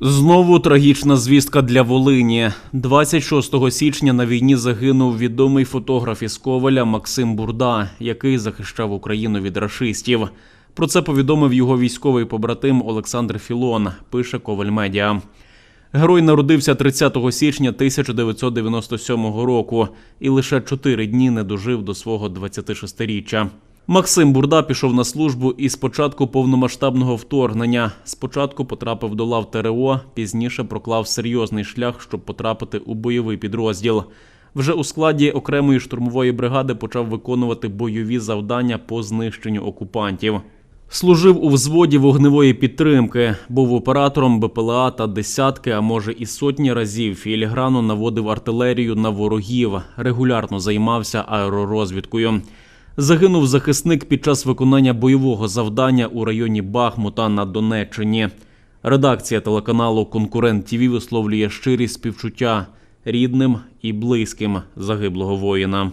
Знову трагічна звістка для Волині. 26 січня на війні загинув відомий фотограф із Коваля Максим Бурда, який захищав Україну від рашистів. Про це повідомив його військовий побратим Олександр Філон. Пише Коваль Медіа. Герой народився 30 січня 1997 року і лише чотири дні не дожив до свого 26-річчя. Максим Бурда пішов на службу із початку повномасштабного вторгнення. Спочатку потрапив до лав ТРО, пізніше проклав серйозний шлях, щоб потрапити у бойовий підрозділ. Вже у складі окремої штурмової бригади почав виконувати бойові завдання по знищенню окупантів. Служив у взводі вогневої підтримки, був оператором БПЛА та десятки, а може і сотні разів філіграну наводив артилерію на ворогів, регулярно займався аеророзвідкою. Загинув захисник під час виконання бойового завдання у районі Бахмута на Донеччині. Редакція телеканалу Конкурент ТІВІ висловлює щирі співчуття рідним і близьким загиблого воїна.